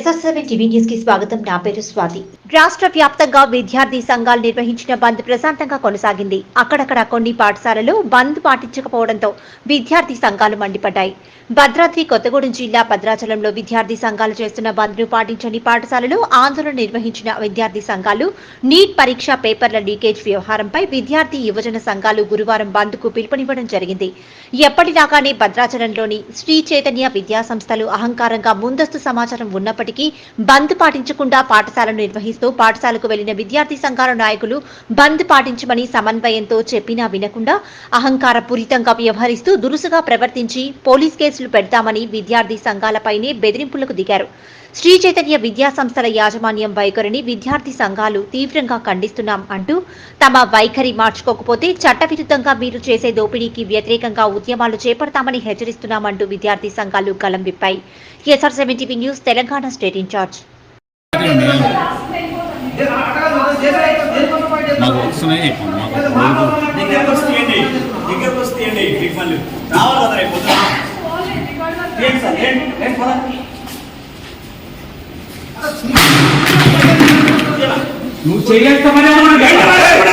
SR TV న్యూస్కి స్వాగతం. నా పేరు స్వాతి. రాష్ట్ర వ్యాప్తంగా విద్యార్థి సంఘాలు నిర్వహించిన బంద్ ప్రశాంతంగా కొనసాగింది. అక్కడక్కడ కొన్ని పాఠశాలలు బంద్ పాటించకపోవడంతో విద్యార్థి సంఘాలు మండిపడ్డాయి. భద్రాద్రి కొత్తగూడెం జిల్లా భద్రాచలంలో విద్యార్థి సంఘాలు చేస్తున్న బంద్ను పాటించని పాఠశాలలో ఆందోళన నిర్వహించిన విద్యార్థి సంఘాలు నీట్ పరీక్ష పేపర్ల లీకేజ్ వ్యవహారంపై విద్యార్థి యువజన సంఘాలు గురువారం బంద్కు పిలుపునివ్వడం జరిగింది. ఎప్పటిలాగానే భద్రాచలంలోని శ్రీ చైతన్య విద్యా సంస్థలు అహంకారంగా ముందస్తు సమాచారం ఉన్నప్పటికీ అయినప్పటికీ బంద్ పాటించకుండా పాఠశాలను నిర్వహిస్తూ పాఠశాలకు వెళ్ళిన విద్యార్థి సంఘాల నాయకులు బంద్ పాటించమని సమన్వయంతో చెప్పినా వినకుండా అహంకారపూరితంగా వ్యవహరిస్తూ దురుసుగా ప్రవర్తించి పోలీస్ కేసులు పెడతామని విద్యార్థి సంఘాలపైనే బెదిరింపులకు దిగారు. శ్రీ చైతన్య విద్యా సంస్థల యాజమాన్యం వైఖరిని విద్యార్థి సంఘాలు తీవ్రంగా ఖండిస్తున్నాం అంటూ తమ వైఖరి మార్చుకోకపోతే చట్టవిరుద్ధంగా మీరు చేసే దోపిడీకి వ్యతిరేకంగా ఉద్యమాలు చేపడతామని హెచ్చరిస్తున్నామంటూ విద్యార్థి సంఘాలు గలం విప్పాయి SR seven TV news Telangana state incharge. మాకు వస్తున్నాయి. నువ్వు మరి?